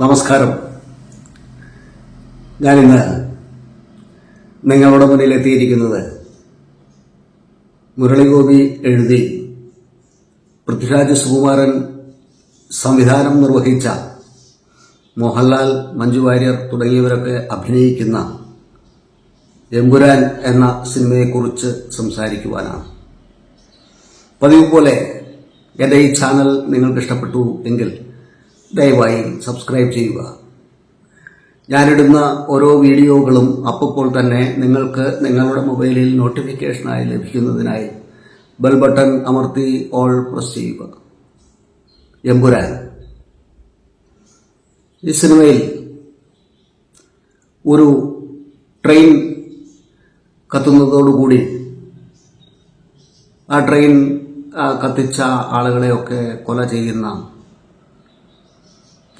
നമസ്കാരം. ഞാനിന്ന് നിങ്ങളുടെ മുന്നിൽ എത്തിയിരിക്കുന്നത് മുരളിഗോപി എഴുതി പൃഥ്വിരാജ് സുകുമാരൻ സംവിധാനം നിർവഹിച്ച മോഹൻലാൽ മഞ്ജു വാര്യർ തുടങ്ങിയവരൊക്കെ അഭിനയിക്കുന്ന എമ്പുരാൻ എന്ന സിനിമയെക്കുറിച്ച് സംസാരിക്കുവാനാണ്. പതിവ് പോലെ എന്റെ ഈ ചാനൽ നിങ്ങൾക്ക് ഇഷ്ടപ്പെട്ടു എങ്കിൽ ദയവായി സബ്സ്ക്രൈബ് ചെയ്യുക. ഞാനിടുന്ന ഓരോ വീഡിയോകളും അപ്പോൾ തന്നെ നിങ്ങൾക്ക് നിങ്ങളുടെ മൊബൈലിൽ നോട്ടിഫിക്കേഷനായി ലഭിക്കുന്നതിനായി ബെൽ ബട്ടൺ അമർത്തി ഓൾ പ്രസ് ചെയ്യുക. എമ്പുരാൻ ഈ സിനിമയിൽ ഒരു ട്രെയിൻ കത്തുന്നതോടുകൂടി ആ ട്രെയിൻ കത്തിച്ച ആളുകളെയൊക്കെ കൊല ചെയ്യുന്ന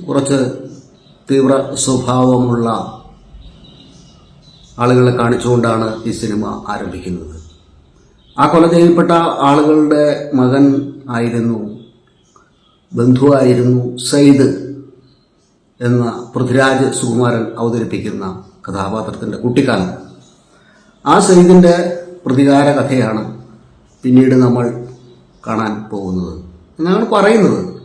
കുറച്ച് തീവ്ര സ്വഭാവമുള്ള ആളുകളെ കാണിച്ചുകൊണ്ടാണ് ഈ സിനിമ ആരംഭിക്കുന്നത്. ആ കൊല ചെയ്യപ്പെട്ട ആളുകളുടെ മകൻ ആയിരുന്നു ബന്ധുവായിരുന്നു സയ്ദ് എന്ന പൃഥ്വിരാജ് സുകുമാരൻ അവതരിപ്പിക്കുന്ന കഥാപാത്രത്തിന്റെ കുട്ടിക്കാലം. ആ സയ്ദിന്റെ പ്രതികാര കഥയാണ് പിന്നീട് നമ്മൾ കാണാൻ പോകുന്നത്. എന്നാണ് പറയുന്നത്.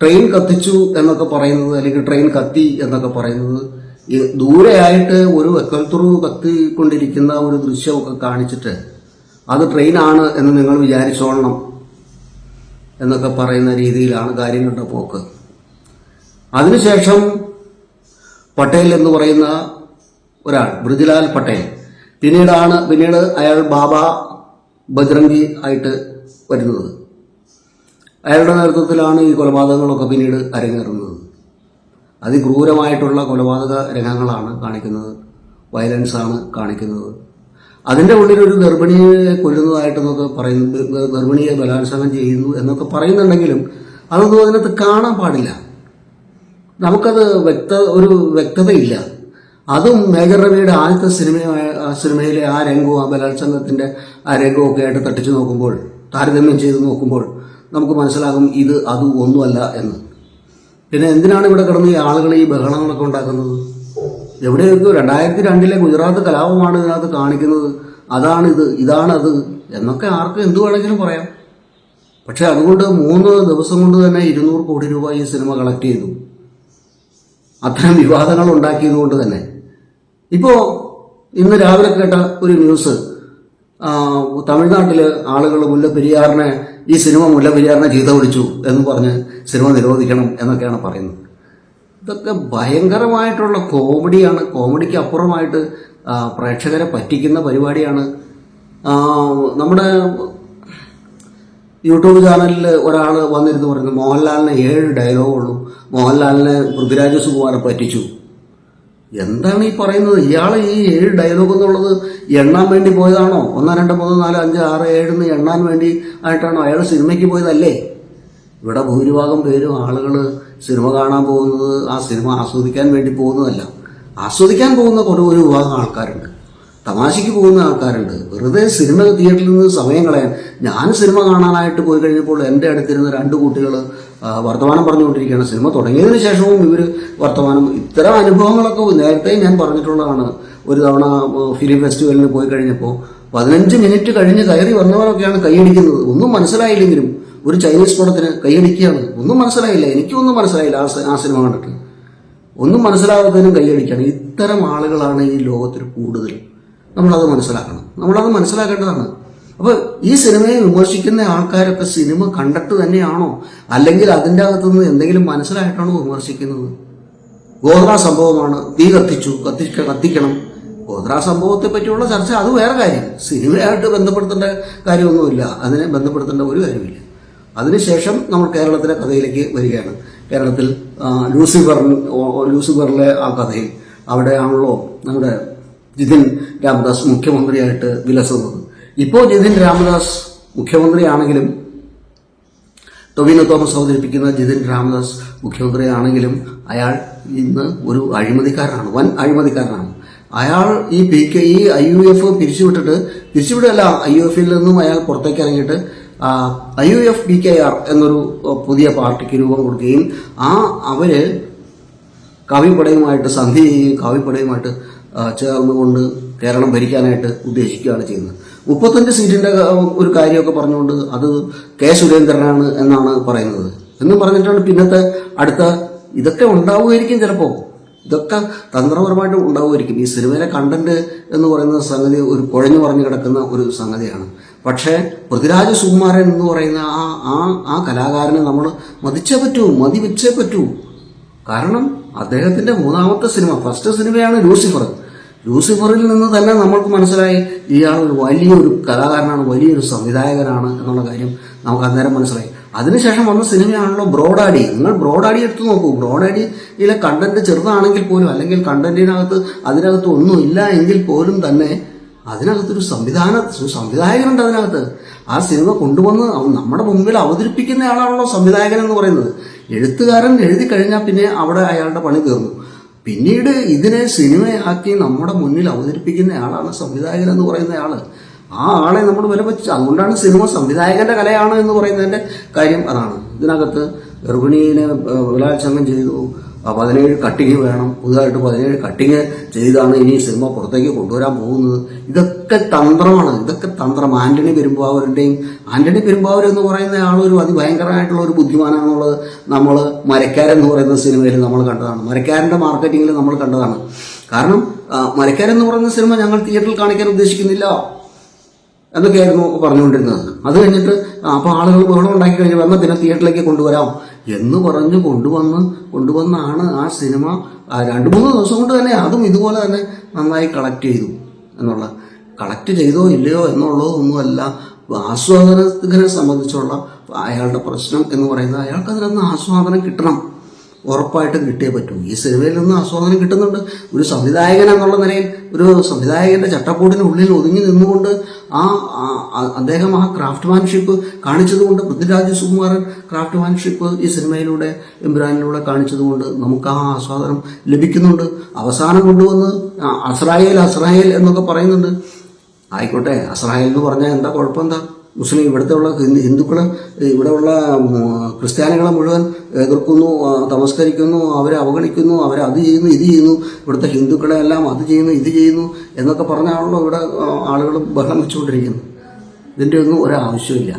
ട്രെയിൻ കത്തിച്ചു എന്നൊക്കെ പറയുന്നത് അല്ലെങ്കിൽ ട്രെയിൻ കത്തി എന്നൊക്കെ പറയുന്നത് ദൂരെയായിട്ട് ഒരു വെക്കൽത്തുറു കത്തിക്കൊണ്ടിരിക്കുന്ന ഒരു ദൃശ്യമൊക്കെ കാണിച്ചിട്ട് അത് ട്രെയിനാണ് എന്ന് നിങ്ങൾ വിചാരിച്ചോളണം എന്നൊക്കെ പറയുന്ന രീതിയിലാണ് കാര്യങ്ങളുടെ പോക്ക്. അതിനുശേഷം പട്ടേൽ എന്ന് പറയുന്ന ഒരാൾ ബ്രിജ്ലാൽ പട്ടേൽ പിന്നീടാണ് പിന്നീട് അയാൾ ബാബ ബജ്രംഗി ആയിട്ട് വരുന്നത്. അയാളുടെ നേതൃത്വത്തിലാണ് ഈ കൊലപാതകങ്ങളൊക്കെ പിന്നീട് അരങ്ങേറുന്നത്. അതിക്രൂരമായിട്ടുള്ള കൊലപാതക രംഗങ്ങളാണ് കാണിക്കുന്നത്. വയലൻസ് ആണ് കാണിക്കുന്നത്. അതിന്റെ ഉള്ളിൽ ഒരു ഗർഭിണിയെ കൊല്ലുന്നതായിട്ടെന്നൊക്കെ പറയുന്നു ഗർഭിണിയെ ബലാത്സംഗം ചെയ്യുന്നു എന്നൊക്കെ പറയുന്നുണ്ടെങ്കിലും അതൊന്നും അതിനകത്ത് കാണാൻ പാടില്ല. നമുക്കത് വ്യക്ത ഒരു വ്യക്തതയില്ല. അതും മേജർ രവിയുടെ ആദ്യത്തെ സിനിമയായ സിനിമയിലെ ആ രംഗവും ആ ബലാത്സംഗത്തിന്റെ ആ രംഗവും ഒക്കെ ആയിട്ട് തട്ടിച്ചു നോക്കുമ്പോൾ താരതമ്യം ചെയ്ത് നോക്കുമ്പോൾ നമുക്ക് മനസ്സിലാകും ഇത് അത് ഒന്നുമല്ല എന്ന്. പിന്നെ എന്തിനാണ് ഇവിടെ കിടന്ന് ഈ ആളുകൾ ഈ ബഹളങ്ങളൊക്കെ ഉണ്ടാക്കുന്നത്? എവിടെയൊക്കെ രണ്ടായിരത്തി രണ്ടിലെ ഗുജറാത്ത് കലാപമാണ് ഇതിനകത്ത് കാണിക്കുന്നത്. അതാണിത് ഇത് ഇതാണത് എന്നൊക്കെ ആർക്കും എന്തു വേണമെങ്കിലും പറയാം. പക്ഷെ അതുകൊണ്ട് മൂന്ന് ദിവസം കൊണ്ട് തന്നെ ഇരുന്നൂറ് കോടി രൂപ ഈ സിനിമ കളക്ട് ചെയ്തു. അത്തരം വിവാദങ്ങൾ ഉണ്ടാക്കിയതുകൊണ്ട് തന്നെ. ഇപ്പോൾ ഇന്ന് രാവിലെ കേട്ട ഒരു ന്യൂസ് തമിഴ്നാട്ടിൽ ആളുകൾ മുല്ലപ്പെരിയാറിനെ ഈ സിനിമ മുല്ല മുല്ലപ്പെരിയാറിനെ ചീത്ത പിടിച്ചു എന്ന് പറഞ്ഞ് സിനിമ നിരോധിക്കണം എന്നൊക്കെയാണ് പറയുന്നത്. ഇതൊക്കെ ഭയങ്കരമായിട്ടുള്ള കോമഡിയാണ്. കോമഡിക്ക് അപ്പുറമായിട്ട് പ്രേക്ഷകരെ പറ്റിക്കുന്ന പരിപാടിയാണ്. നമ്മുടെ യൂട്യൂബ് ചാനലിൽ ഒരാൾ വന്നിരുന്ന് പറയുന്നു മോഹൻലാലിന് ഏഴ് ഡയലോഗുള്ളൂ മോഹൻലാലിനെ പൃഥ്വിരാജ് സുകുമാരെ പറ്റിച്ചു. എന്താണ് ഈ പറയുന്നത്? ഇയാൾ ഈ ഏഴ് ഡയലോഗ് എന്നുള്ളത് എണ്ണാൻ വേണ്ടി പോയതാണോ? ഒന്ന് രണ്ട് മൂന്ന് നാല് അഞ്ച് ആറ് ഏഴ് എന്ന് എണ്ണാൻ വേണ്ടി ആയിട്ടാണോ? അയാൾ സിനിമയ്ക്ക് പോയതല്ലേ? ഇവിടെ ഭൂരിഭാഗം പേരും ആളുകൾ സിനിമ കാണാൻ പോകുന്നത് ആ സിനിമ ആസ്വദിക്കാൻ വേണ്ടി പോകുന്നതല്ല. ആസ്വദിക്കാൻ പോകുന്ന കുറേ ഒരു വിഭാഗം ആൾക്കാരുണ്ട്. തമാശയ്ക്ക് പോകുന്ന ആൾക്കാരുണ്ട്. വെറുതെ സിനിമ തിയേറ്ററിൽ നിന്ന് സമയം കളയാൻ. ഞാൻ സിനിമ കാണാനായിട്ട് പോയി കഴിഞ്ഞപ്പോൾ എന്റെ അടുത്തിരുന്ന രണ്ട് കുട്ടികൾ വർത്തമാനം പറഞ്ഞുകൊണ്ടിരിക്കുകയാണ്. സിനിമ തുടങ്ങിയതിന് ശേഷവും ഇവർ വർത്തമാനം ഇത്തരം അനുഭവങ്ങളൊക്കെ നേരത്തെ ഞാൻ പറഞ്ഞിട്ടുള്ളതാണ്. ഒരു തവണ ഫിലിം ഫെസ്റ്റിവലിന് പോയി കഴിഞ്ഞപ്പോൾ പതിനഞ്ച് മിനിറ്റ് കഴിഞ്ഞ് കയറി വന്നവരൊക്കെയാണ് കൈയടിക്കുന്നത്. ഒന്നും മനസ്സിലായില്ലെങ്കിലും ഒരു ചൈനീസ് പടത്തിന് കൈയടിക്കുകയാണ്. ഒന്നും മനസ്സിലായില്ല. എനിക്കൊന്നും മനസ്സിലായില്ല ആ സിനിമ കണ്ടിട്ട്. ഒന്നും മനസ്സിലാകാത്തതിനും കൈയടിക്കുകയാണ്. ഇത്തരം ആളുകളാണ് ഈ ലോകത്തിൽ കൂടുതൽ. നമ്മളത് മനസ്സിലാക്കണം. നമ്മളത് മനസ്സിലാക്കേണ്ടതാണ്. അപ്പോൾ ഈ സിനിമയെ വിമർശിക്കുന്ന ആൾക്കാരൊക്കെ സിനിമ കണ്ടിട്ട് തന്നെയാണോ? അല്ലെങ്കിൽ അതിന്റെ അകത്തുനിന്ന് എന്തെങ്കിലും മനസ്സിലായിട്ടാണോ വിമർശിക്കുന്നത്? ഗോത്ര സംഭവമാണ്. തീ കത്തിച്ചു. കത്തിക്ക കത്തിക്കണം. ഗോത്ര സംഭവത്തെ പറ്റിയുള്ള ചർച്ച അത് വേറെ കാര്യം. സിനിമയായിട്ട് ബന്ധപ്പെടുത്തേണ്ട കാര്യമൊന്നുമില്ല. അതിനെ ബന്ധപ്പെടുത്തേണ്ട ഒരു കാര്യമില്ല. അതിനുശേഷം നമ്മൾ കേരളത്തിലെ കഥയിലേക്ക് വരികയാണ്. കേരളത്തിൽ ലൂസിഫറിൻ ലൂസിഫറിലെ ആ കഥയിൽ അവിടെയാണല്ലോ നമ്മുടെ ജിതിൻ രാമദാസ് മുഖ്യമന്ത്രിയായിട്ട് വിലസുന്നത്. ഇപ്പോൾ ജിതിൻ രാമദാസ് മുഖ്യമന്ത്രിയാണെങ്കിലും ടൊവിനോ തോമസ് അവതരിപ്പിക്കുന്ന ജിതിൻ രാമദാസ് മുഖ്യമന്ത്രിയാണെങ്കിലും അയാൾ ഇന്ന് ഒരു അഴിമതിക്കാരനാണ് വൻ അഴിമതിക്കാരനാണ്. അയാൾ ഈ പി കെ ഈ ഐ യു എഫ് പിരിച്ചുവിട്ടിട്ട് പിരിച്ചുവിടല്ല ഐ യു എഫിൽ നിന്നും അയാൾ പുറത്തേക്ക് ഇറങ്ങിയിട്ട് I U F P K R എന്നൊരു പുതിയ പാർട്ടിക്ക് രൂപം കൊടുക്കുകയും ആ അവർ കവിപ്പടയുമായിട്ട് സന്ധി ചെയ്യുകയും കാവ്യപ്പടയുമായിട്ട് ആ, ചേർന്നുകൊണ്ട് കേരളം ഭരിക്കാനായിട്ട് ഉദ്ദേശിക്കുകയാണ് ചെയ്യുന്നത്. മുപ്പത്തഞ്ച് സീറ്റിന്റെ ഒരു കാര്യമൊക്കെ പറഞ്ഞുകൊണ്ട് അത് കെ സുരേന്ദ്രനാണ് എന്നാണ് പറയുന്നത്. എന്നും പറഞ്ഞിട്ടാണ് പിന്നത്തെ അടുത്ത ഇതൊക്കെ ഉണ്ടാവുമായിരിക്കും ചിലപ്പോൾ ഇതൊക്കെ തന്ത്രപരമായിട്ട് ഉണ്ടാവുമായിരിക്കും. ഈ സിനിമയിലെ കണ്ടന്റ് എന്ന് പറയുന്ന സംഗതി ഒരു കുഴഞ്ഞു പറഞ്ഞു കിടക്കുന്ന ഒരു സംഗതിയാണ്. പക്ഷേ പൃഥ്വിരാജ് സുകുമാരൻ എന്ന് പറയുന്ന ആ ആ ആ കലാകാരനെ നമ്മൾ മതിച്ചേ പറ്റൂ മതി വെച്ചേ പറ്റൂ. കാരണം അദ്ദേഹത്തിന്റെ മൂന്നാമത്തെ സിനിമ ഫസ്റ്റ് സിനിമയാണ് ലൂസിഫർ. ലൂസിഫറിൽ നിന്ന് തന്നെ നമ്മൾക്ക് മനസ്സിലായി ഇയാൾ ഒരു വലിയൊരു കലാകാരനാണ് വലിയൊരു സംവിധായകനാണ് എന്നുള്ള കാര്യം നമുക്ക് അന്നേരം മനസ്സിലായി. അതിനുശേഷം വന്ന സിനിമയാണല്ലോ ബ്രോഡാഡി. നിങ്ങൾ ബ്രോഡാഡി എടുത്തു നോക്കൂ. ബ്രോഡാഡിയിലെ കണ്ടന്റ് ചെറുതാണെങ്കിൽ പോലും അല്ലെങ്കിൽ കണ്ടന്റിനകത്ത് അതിനകത്ത് ഒന്നും ഇല്ല എങ്കിൽ പോലും തന്നെ അതിനകത്തൊരു സംവിധാന സംവിധായകനുണ്ട് അതിനകത്ത്. ആ സിനിമ കൊണ്ടുവന്ന് നമ്മുടെ മുമ്പിൽ അവതരിപ്പിക്കുന്ന ആളാണല്ലോ സംവിധായകൻ എന്ന് പറയുന്നത്. എഴുത്തുകാരൻ എഴുതി കഴിഞ്ഞാൽ പിന്നെ അവിടെ അയാളുടെ പണി തീർന്നു. പിന്നീട് ഇതിനെ സിനിമയാക്കി നമ്മുടെ മുന്നിൽ അവതരിപ്പിക്കുന്ന ആളാണ് സംവിധായകൻ എന്ന് പറയുന്ന ആൾ. ആ ആളെ നമ്മൾ വില വെച്ച് അതുകൊണ്ടാണ് സിനിമ സംവിധായകന്റെ കലയാണ് എന്ന് പറയുന്നതിന്റെ കാര്യം അതാണ്. ഇതിനകത്ത് ഗർഭിണീനെ ബലാത്സംഗം ചെയ്തു. പതിനേഴ് കട്ടിങ് വേണം. പുതുതായിട്ട് പതിനേഴ് കട്ടിങ് ചെയ്താണ് ഇനി സിനിമ പുറത്തേക്ക് കൊണ്ടുവരാൻ പോകുന്നത്. ഇതൊക്കെ തന്ത്രമാണ്. ഇതൊക്കെ തന്ത്രം. ആന്റണി പെരുമ്പാവൂരിന്റെയും ആന്റണി പെരുമ്പാവൂർ എന്ന് പറയുന്ന ആളൊരു അതിഭയങ്കരമായിട്ടുള്ള ഒരു ബുദ്ധിമാനാണെന്നുള്ളത് നമ്മൾ മരക്കാരൻ എന്ന് പറയുന്ന സിനിമയിൽ നമ്മൾ കണ്ടതാണ്. മരക്കാരന്റെ മാർക്കറ്റിങ്ങിൽ നമ്മൾ കണ്ടതാണ്. കാരണം മരക്കാരെന്ന് പറയുന്ന സിനിമ ഞങ്ങൾ തിയേറ്ററിൽ കാണിക്കാൻ ഉദ്ദേശിക്കുന്നില്ല എന്നൊക്കെയായിരുന്നു പറഞ്ഞുകൊണ്ടിരുന്നത്. അത് കഴിഞ്ഞിട്ട് അപ്പോൾ ആളുകൾ ബഹളം ഉണ്ടാക്കി കഴിഞ്ഞ്. വന്ന പിന്നെ തിയേറ്ററിലേക്ക് കൊണ്ടുവരാം. എന്ന് പറഞ്ഞ് കൊണ്ടുവന്ന് കൊണ്ടുവന്നാണ് ആ സിനിമ രണ്ട് മൂന്ന് ദിവസം കൊണ്ട് തന്നെ അതും ഇതുപോലെ തന്നെ നന്നായി കളക്ട് ചെയ്തു എന്നുള്ള. കളക്ട് ചെയ്തോ ഇല്ലയോ എന്നുള്ളതൊന്നുമല്ല. ആസ്വാദനത്തിനെ സംബന്ധിച്ചുള്ള അയാളുടെ പ്രശ്നം എന്ന് പറയുന്നത് അയാൾക്ക് അതിനൊന്ന് ആസ്വാദനം കിട്ടണം. ഉറപ്പായിട്ടും കിട്ടിയേ പറ്റൂ. ഈ സിനിമയിൽ നിന്ന് ആസ്വാദനം കിട്ടുന്നുണ്ട്. ഒരു സംവിധായകൻ എന്നുള്ള നിലയിൽ ഒരു സംവിധായകന്റെ ചട്ടക്കൂടിനുള്ളിൽ ഒതുങ്ങി നിന്നുകൊണ്ട് ആ അദ്ദേഹം ആ- ക്രാഫ്റ്റ്മാൻഷിപ്പ് കാണിച്ചതുകൊണ്ട് പൃഥ്വിരാജ് സുകുമാരൻ ക്രാഫ്റ്റ്മാൻഷിപ്പ് ഈ സിനിമയിലൂടെ എംബ്രാനിലൂടെ കാണിച്ചതുകൊണ്ട് നമുക്ക് ആ ആസ്വാദനം ലഭിക്കുന്നുണ്ട്. അവസാനം കൊണ്ടുവന്ന് അസ്രായേൽ അസ്രായേൽ എന്നൊക്കെ പറയുന്നുണ്ട്. ആയിക്കോട്ടെ അസ്രായേൽ എന്ന് പറഞ്ഞാൽ എന്താ? കുഴപ്പം എന്താ മുസ്ലിം ഇവിടുത്തെ ഉള്ള ഹിന്ദു ഹിന്ദുക്കൾ ഇവിടെയുള്ള ക്രിസ്ത്യാനികളെ മുഴുവൻ എതിർക്കുന്നു തമസ്കരിക്കുന്നു അവരെ അവഗണിക്കുന്നു അവരെ അത് ചെയ്യുന്നു ഇത് ചെയ്യുന്നു ഇവിടുത്തെ ഹിന്ദുക്കളെ എല്ലാം അത് ചെയ്യുന്നു ഇത് ചെയ്യുന്നു എന്നൊക്കെ പറഞ്ഞാണല്ലോ ഇവിടെ ആളുകൾ ബഹളം വെച്ചുകൊണ്ടിരിക്കുന്നത്. ഇതിന്റെ ഒന്നും ഒരാവശ്യമില്ല.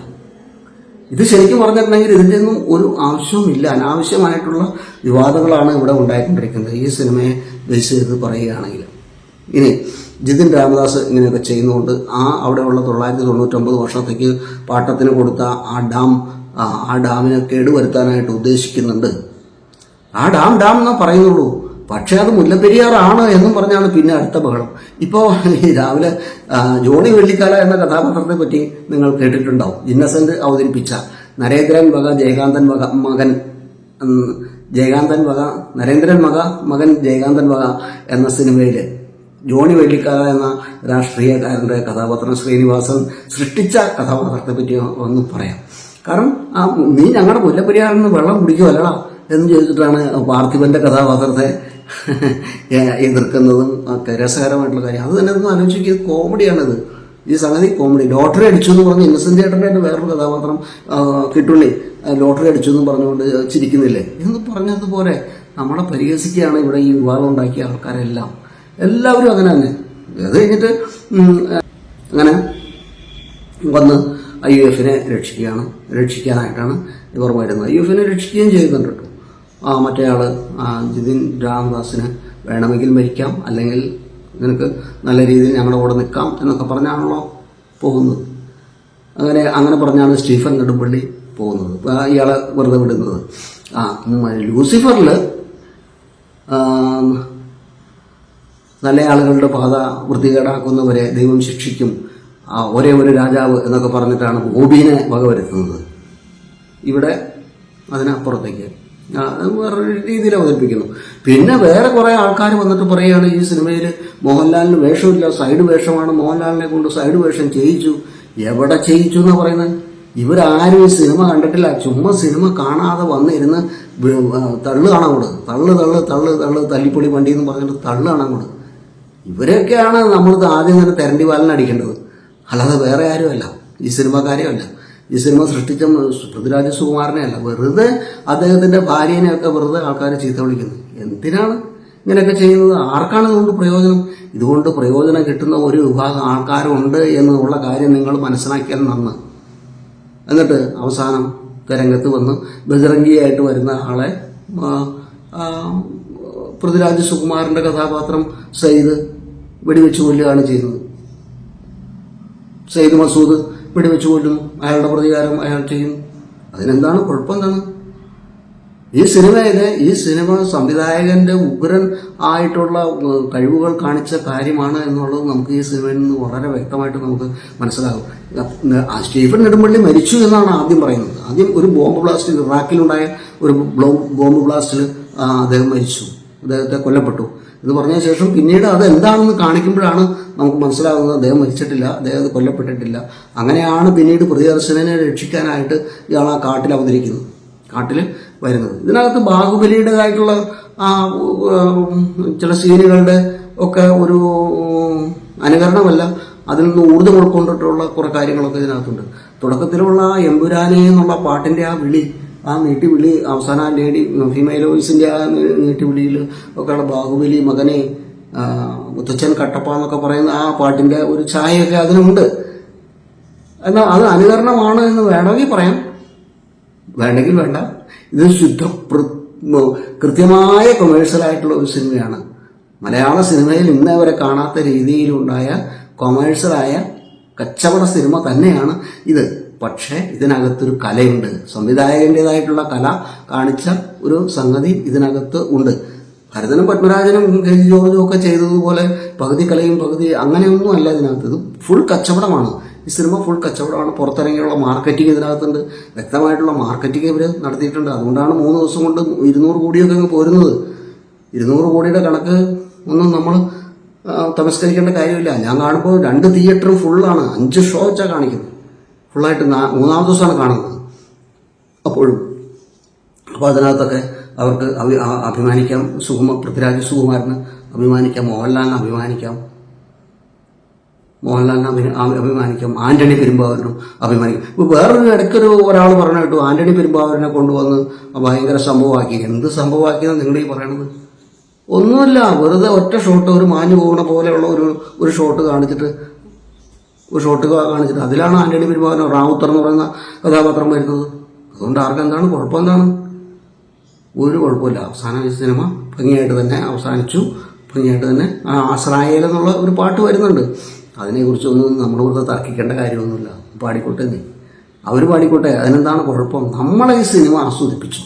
ഇത് ശരിക്കും പറഞ്ഞിട്ടുണ്ടെങ്കിൽ ഇതിന്റെ ഒന്നും ഒരു ആവശ്യവുമില്ല. അനാവശ്യമായിട്ടുള്ള വിവാദങ്ങളാണ് ഇവിടെ ഉണ്ടായിക്കൊണ്ടിരിക്കുന്നത് ഈ സിനിമയെ ബേസ് ചെയ്ത് പറയുകയാണെങ്കിൽ. ഇനി ജിതിൻ രാമദാസ് ഇങ്ങനെയൊക്കെ ചെയ്യുന്നതുകൊണ്ട് ആ അവിടെയുള്ള തൊള്ളായിരത്തി തൊണ്ണൂറ്റൊമ്പത് വർഷത്തേക്ക് പാട്ടത്തിന് കൊടുത്ത ആ ഡാം ആ, ഡാമിനെ കേടുവരുത്താനായിട്ട് ഉദ്ദേശിക്കുന്നുണ്ട്. ആ ഡാം ഡാം എന്നാ പറയുന്നുള്ളൂ. പക്ഷേ അത് മുല്ലപ്പെരിയാറാണ് എന്നും പറഞ്ഞാണ് പിന്നെ അടുത്ത ബഹളം. ഇപ്പോൾ രാവിലെ ജോണി വെള്ളിക്കാല എന്ന കഥാപാത്രത്തെ പറ്റി നിങ്ങൾ കേട്ടിട്ടുണ്ടാവും. ഇന്നസെന്റ് അവതരിപ്പിച്ച നരേന്ദ്രൻ വക ജയകാന്തൻ വക മകൻ ജയകാന്തൻ വക നരേന്ദ്രൻ മക മകൻ ജയകാന്തൻ വക എന്ന സിനിമയിൽ ജോണി വെള്ളിക്കാല എന്ന രാഷ്ട്രീയക്കാരന്റെ കഥാപാത്രം ശ്രീനിവാസൻ സൃഷ്ടിച്ച കഥാപാത്രത്തെ പറ്റി ഒന്ന് പറയാം. കാരണം ആ നീ ഞങ്ങളുടെ മുല്ലപ്പെരിയാറിൽ നിന്ന് വെള്ളം കുടിക്കുമല്ലടാ എന്ന് ചോദിച്ചിട്ടാണ് പാർത്ഥിവന്റെ കഥാപാത്രത്തെ എതിർക്കുന്നതും ഒക്കെ രസകരമായിട്ടുള്ള കാര്യം. അത് തന്നെ ഒന്ന് ആലോചിക്കുക കോമഡിയാണിത്. ഈ സംഗതി കോമഡി. ലോട്ടറി അടിച്ചു എന്ന് പറഞ്ഞ് ഇന്നസെന്റ് ചേട്ടന്റെ തന്നെ വേറൊരു കഥാപാത്രം കിട്ടുള്ളി. ലോട്ടറി അടിച്ചു എന്ന് പറഞ്ഞുകൊണ്ട് ചിരിക്കുന്നില്ലേ? എന്ന് പറഞ്ഞതുപോലെ നമ്മളെ പരിഹസിക്കുകയാണ് ഇവിടെ ഈ വിവാദം ഉണ്ടാക്കിയ ആൾക്കാരെല്ലാം. എല്ലാവരും അങ്ങനെ തന്നെ. അത് കഴിഞ്ഞിട്ട് അങ്ങനെ വന്ന് ഐ യു എഫിനെ രക്ഷിക്കുകയാണ്. രക്ഷിക്കാനായിട്ടാണ് ഇവർ വരുന്നത് ഐ യു എഫിനെ രക്ഷിക്കുകയും ചെയ്യുന്നുണ്ട് കേട്ടോ. ആ മറ്റേ ആൾ ജിതിൻ രാംദാസിന് വേണമെങ്കിൽ മരിക്കാം. അല്ലെങ്കിൽ നിനക്ക് നല്ല രീതിയിൽ ഞങ്ങളുടെ കൂടെ നിൽക്കാം എന്നൊക്കെ പറഞ്ഞാണല്ലോ പോകുന്നത്. അങ്ങനെ അങ്ങനെ പറഞ്ഞാണ് സ്റ്റീഫൻ നെടുമ്പള്ളി പോകുന്നത്. ഇയാളെ വെറുതെ വിടുന്നത്. ആ ലൂസിഫറിൽ നല്ല ആളുകളുടെ പാത വൃത്തികേടാക്കുന്നവരെ ദൈവം ശിക്ഷിക്കും. ഒരേ ഒരു രാജാവ് എന്നൊക്കെ പറഞ്ഞിട്ടാണ് ഗോപീനെ വകവരുത്തുന്നത്. ഇവിടെ അതിനപ്പുറത്തേക്ക്. വേറൊരു രീതിയിൽ അവതരിപ്പിക്കുന്നു. പിന്നെ വേറെ കുറേ ആൾക്കാർ വന്നിട്ട് പറയുകയാണ് ഈ സിനിമയിൽ മോഹൻലാലിന് വേഷമില്ല സൈഡ് വേഷമാണ് മോഹൻലാലിനെ കൊണ്ട് സൈഡ് വേഷം ചെയ്യിച്ചു. എവിടെ ചെയ്യിച്ചു എന്നാ പറയുന്നത്? ഇവരാരും ഈ സിനിമ കണ്ടിട്ടില്ല. ചുമ്മാ സിനിമ കാണാതെ വന്നിരുന്ന് തള്ളു കാണാൻ കൂടെ തള്ളു തള്ളു തള്ളു തള്ളു തല്ലിപ്പൊളി വണ്ടി എന്ന് പറഞ്ഞിട്ട് തള്ളു കാണാൻ കൂടെ ഇവരൊക്കെയാണ് നമ്മൾ ആദ്യം തന്നെ തെരണ്ടി പാലന അടിക്കേണ്ടത്. അല്ലാതെ വേറെ ആരുമല്ല. ഈ സിനിമക്കാരെയല്ല ഈ സിനിമ സൃഷ്ടിച്ച പൃഥ്വിരാജ് സുകുമാരനെ അല്ല വെറുതെ അദ്ദേഹത്തിന്റെ ഭാര്യനെയൊക്കെ വെറുതെ ആൾക്കാർ ചീത്ത വിളിക്കുന്നത് എന്തിനാണ് ഇങ്ങനെയൊക്കെ ചെയ്യുന്നത്? ആർക്കാണ് ഇതുകൊണ്ട് പ്രയോജനം? ഇതുകൊണ്ട് പ്രയോജനം കിട്ടുന്ന ഒരു വിഭാഗം ആൾക്കാരുണ്ട് എന്നുള്ള കാര്യം നിങ്ങൾ മനസ്സിലാക്കിയാൽ നന്ന്. എന്നിട്ട് അവസാനം രംഗത്ത് വന്ന് ബജറംഗിയായിട്ട് വരുന്ന ആളെ പൃഥ്വിരാജ് സുകുമാറിന്റെ കഥാപാത്രം സയ്യിദ് വെടിവെച്ച് കൊല്ലുകയാണ് ചെയ്യുന്നത് സയ്യിദ് മസൂദ് വെടിവെച്ച് കൊല്ലുന്നു അയാളുടെ പ്രതികാരം അയാൾ ചെയ്യും. അതിനെന്താണ് കുഴപ്പം എന്താണ് ഈ സിനിമയിലെ ഈ സിനിമ സംവിധായകന്റെ ഉഗ്രൻ ആയിട്ടുള്ള കഴിവുകൾ കാണിച്ച കാര്യമാണ് എന്നുള്ളത് നമുക്ക് ഈ സിനിമയിൽ നിന്ന് വളരെ വ്യക്തമായിട്ട് നമുക്ക് മനസ്സിലാകും. സ്റ്റീഫൻ നെടുമ്പള്ളി മരിച്ചു എന്നാണ് ആദ്യം പറയുന്നത്. ആദ്യം ഒരു ബോംബ് ബ്ലാസ്റ്റ് ഇറാഖിലുണ്ടായ ഒരു ബോംബ് ബ്ലാസ്റ്റിൽ അദ്ദേഹം മരിച്ചു. അദ്ദേഹത്തെ കൊല്ലപ്പെട്ടു. എന്ന് പറഞ്ഞ ശേഷം പിന്നീട് അത് എന്താണെന്ന് കാണിക്കുമ്പോഴാണ് നമുക്ക് മനസ്സിലാകുന്നത് അദ്ദേഹം മരിച്ചിട്ടില്ല അദ്ദേഹം അത് കൊല്ലപ്പെട്ടിട്ടില്ല. അങ്ങനെയാണ് പിന്നീട് പ്രിയദർശനെ രക്ഷിക്കാനായിട്ട് ഇയാൾ ആ കാട്ടിൽ അവതരിക്കുന്നത് കാട്ടിൽ വരുന്നത്. ഇതിനകത്ത് ബാഹുബലിയുടേതായിട്ടുള്ള ആ ചില സീനുകളുടെ ഒക്കെ ഒരു അനുകരണമല്ല അതിൽ നിന്ന് ഊർജം ഉൾക്കൊണ്ടിട്ടുള്ള കുറെ കാര്യങ്ങളൊക്കെ ഇതിനകത്തുണ്ട്. തുടക്കത്തിലുള്ള എമ്പുരാനെ എന്നുള്ള പാട്ടിന്റെ ആ വിളി ആ നീട്ടിവിളി ആ ലേഡി ഫീമെയിൽ വോയിസിന്റെ ആ നീട്ടിവിളിയിൽ നീട്ടി വിളിയിൽ ഒക്കെയുള്ള ബാഹുബലി മകനെ മുത്തച്ഛൻ കട്ടപ്പ എന്നൊക്കെ പറയുന്ന ആ പാട്ടിന്റെ ഒരു ഛായയൊക്കെ അതിനുണ്ട്. എന്നാൽ അത് അനുകരണമാണ് എന്ന് വേണമെങ്കിൽ പറയാം. വേണ്ടെങ്കിൽ വേണ്ട. ഇത് ശുദ്ധ കൃത്യമായ കൊമേഴ്സ്യലായിട്ടുള്ള ഒരു സിനിമയാണ്. മലയാള സിനിമയിൽ ഇന്നേ വരെ കാണാത്ത രീതിയിലുണ്ടായ കൊമേഴ്ഷ്യലായ കച്ചവട സിനിമ തന്നെയാണ് ഇത്. പക്ഷേ ഇതിനകത്തൊരു കലയുണ്ട്. സംവിധായകന്റെതായിട്ടുള്ള കല കാണിച്ച ഒരു സംഗതി ഇതിനകത്ത് ഉണ്ട്. ഭരതനും പത്മരാജനും കെ ജി ജോർജും ഒക്കെ ചെയ്തതുപോലെ പകുതി കലയും പകുതി അങ്ങനെയൊന്നും അല്ല ഇതിനകത്ത്. ഇത് ഫുൾ കച്ചവടമാണ്. ഈ സിനിമ ഫുൾ കച്ചവടമാണ്. പുറത്തിറങ്ങിയുള്ള മാർക്കറ്റിംഗ് ഇതിനകത്തുണ്ട്. വ്യക്തമായിട്ടുള്ള മാർക്കറ്റിംഗ് ഇവർ നടത്തിയിട്ടുണ്ട്. അതുകൊണ്ടാണ് മൂന്ന് ദിവസം കൊണ്ട് ഇരുന്നൂറ് കോടിയൊക്കെ അങ്ങ് പോരുന്നത്. ഇരുന്നൂറ് കോടിയുടെ കണക്ക് ഒന്നും നമ്മൾ തമസ്കരിക്കേണ്ട കാര്യമില്ല. ഞാൻ കാണുമ്പോൾ രണ്ട് തിയേറ്ററും ഫുള്ളാണ് അഞ്ച് ഷോ വെച്ചാണ് കാണിക്കുന്നത്. ഫുള്ളായിട്ട് മൂന്നാമത്തെ ദിവസമാണ് കാണുന്നത്. അപ്പോഴും. അപ്പോൾ അതിനകത്തൊക്കെ അവർക്ക് അഭി- അഭിമാനിക്കാം. സുകുമ പൃഥ്വിരാജ് സുകുമാരന് അഭിമാനിക്കാം. മോഹൻലാലിന് അഭിമാനിക്കാം. മോഹൻലാലിനെ അഭി- അഭിമാനിക്കാം. ആന്റണി പെരുമ്പാവൂരിനും അഭിമാനിക്കാം. ഇപ്പോൾ വേറൊരു ഇടയ്ക്കൊരു ഒരാൾ പറഞ്ഞു കേട്ടു ആന്റണി പെരുമ്പാവൂരിനെ കൊണ്ടുവന്ന് ഭയങ്കര സംഭവമാക്കി. എന്ത് സംഭവമാക്കിയെന്ന് നിങ്ങൾ ഈ പറയണത്? ഒന്നുമില്ല വെറുതെ ഒറ്റ ഷോട്ട് ഒരു മാഞ്ഞു പോകുന്ന പോലെയുള്ള ഒരു ഒരു ഷോട്ട് കാണിച്ചിട്ട് ഒരു ഷോട്ട് കാണിച്ചിട്ട്. അതിലാണ് ആന്റണി പെരുമ്പാവൂരൻ റാവുത്തർ എന്ന് പറയുന്ന കഥാപാത്രം വരുന്നത്. അതുകൊണ്ട് ആർക്കും എന്താണ്? കുഴപ്പം എന്താണ്? ഒരു കുഴപ്പമില്ല. അവസാനം ഈ സിനിമ ഭംഗിയായിട്ട് തന്നെ അവസാനിച്ചു. ഭംഗിയായിട്ട് തന്നെ ആ എന്നുള്ള ഒരു പാട്ട് വരുന്നുണ്ട്. അതിനെക്കുറിച്ചൊന്നും നമ്മൾ വെറുതെ തർക്കിക്കേണ്ട കാര്യമൊന്നുമില്ല. പാടിക്കോട്ടെ നീ. അവർ പാടിക്കോട്ടെ. അതിനെന്താണ് കുഴപ്പം? നമ്മളെ ഈ സിനിമ ആസ്വദിപ്പിച്ചു.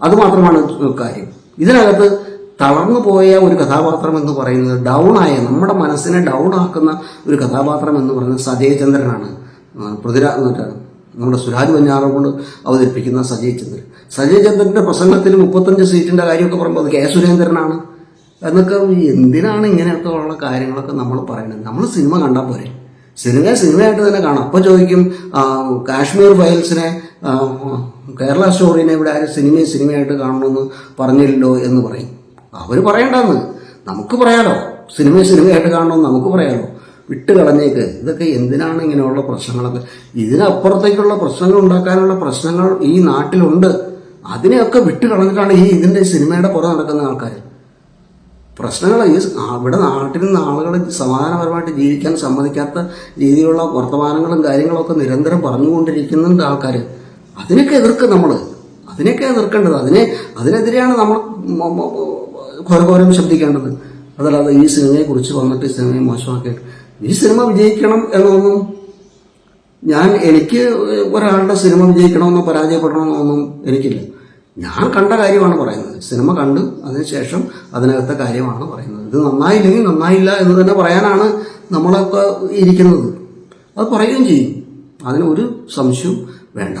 അതുമാത്രമാണ് കാര്യം. ഇതിനകത്ത് തളർന്നു പോയ ഒരു കഥാപാത്രം എന്ന് പറയുന്നത് ഡൗൺ ആയ നമ്മുടെ മനസ്സിനെ ഡൗൺ ആക്കുന്ന ഒരു കഥാപാത്രം എന്ന് പറയുന്നത് സജയചന്ദ്രനാണ് പൃഥ്വിരാജ് നമ്മുടെ സുരാജ് വഞ്ഞാറ കൊണ്ട് അവതരിപ്പിക്കുന്ന സജയ് ചന്ദ്രൻ. സജയ് ചന്ദ്രന്റെ പ്രസംഗത്തിൽ മുപ്പത്തഞ്ച് സീറ്റിന്റെ കാര്യമൊക്കെ പറയുമ്പോൾ അത് കെ സുരേന്ദ്രനാണ്. എന്നൊക്കെ എന്തിനാണ് ഇങ്ങനെയൊക്കെ ഉള്ള കാര്യങ്ങളൊക്കെ നമ്മൾ പറയുന്നത്? നമ്മൾ സിനിമ കണ്ടാൽ പോരെ. സിനിമ സിനിമയായിട്ട് തന്നെ കാണാം. അപ്പോൾ ചോദിക്കും കാശ്മീർ ഫയൽസിനെ കേരള സ്റ്റോറിനെ ഇവിടെ ആരും സിനിമയെ സിനിമയായിട്ട് കാണണമെന്ന് പറഞ്ഞില്ലല്ലോ എന്ന് പറയും. അവർ പറയണ്ടെന്ന്. നമുക്ക് പറയാലോ. സിനിമ സിനിമയായിട്ട് കാണണമെന്ന് നമുക്ക് പറയാലോ. വിട്ട് കളഞ്ഞേക്ക്. ഇതൊക്കെ എന്തിനാണ് ഇങ്ങനെയുള്ള പ്രശ്നങ്ങളൊക്കെ? ഇതിനപ്പുറത്തേക്കുള്ള പ്രശ്നങ്ങൾ ഉണ്ടാക്കാനുള്ള പ്രശ്നങ്ങൾ ഈ നാട്ടിലുണ്ട്. അതിനെയൊക്കെ വിട്ട് കളഞ്ഞിട്ടാണ് ഈ ഇതിന്റെ സിനിമയുടെ പുറം നടക്കുന്ന ആൾക്കാർ പ്രശ്നങ്ങൾ ഈ ഇവിടെ നാട്ടിൽ നിന്ന് ആളുകൾ സമാധാനപരമായിട്ട് ജീവിക്കാൻ സമ്മതിക്കാത്ത രീതിയിലുള്ള വർത്തമാനങ്ങളും കാര്യങ്ങളൊക്കെ നിരന്തരം പറഞ്ഞുകൊണ്ടിരിക്കുന്നുണ്ട് ആൾക്കാർ അതിനൊക്കെ എതിർക്കുക നമ്മൾ അതിനൊക്കെ എതിർക്കേണ്ടത്. അതിനെ അതിനെതിരെയാണ് നമ്മൾ ഘോരഘോരം ശബ്ദിക്കേണ്ടത് അതല്ലാതെ ഈ സിനിമയെ കുറിച്ച് വന്നിട്ട് ഈ സിനിമയെ മോശമാക്കിയിട്ട് ഈ സിനിമ വിജയിക്കണം എന്നൊന്നും ഞാൻ എനിക്ക് ഒരാളുടെ സിനിമ വിജയിക്കണമെന്നോ പരാജയപ്പെടണമെന്നോ ഒന്നും എനിക്കില്ല. ഞാൻ കണ്ട കാര്യമാണ് പറയുന്നത്. സിനിമ കണ്ട് അതിനുശേഷം അതിനകത്തെ കാര്യമാണ് പറയുന്നത്. ഇത് നന്നായില്ലെങ്കിൽ നന്നായില്ല എന്ന് തന്നെ പറയാനാണ് നമ്മളൊക്കെ ഇരിക്കുന്നത്. അത് പറയുകയും ചെയ്യും. അതിന് ഒരു സംശയവും വേണ്ട.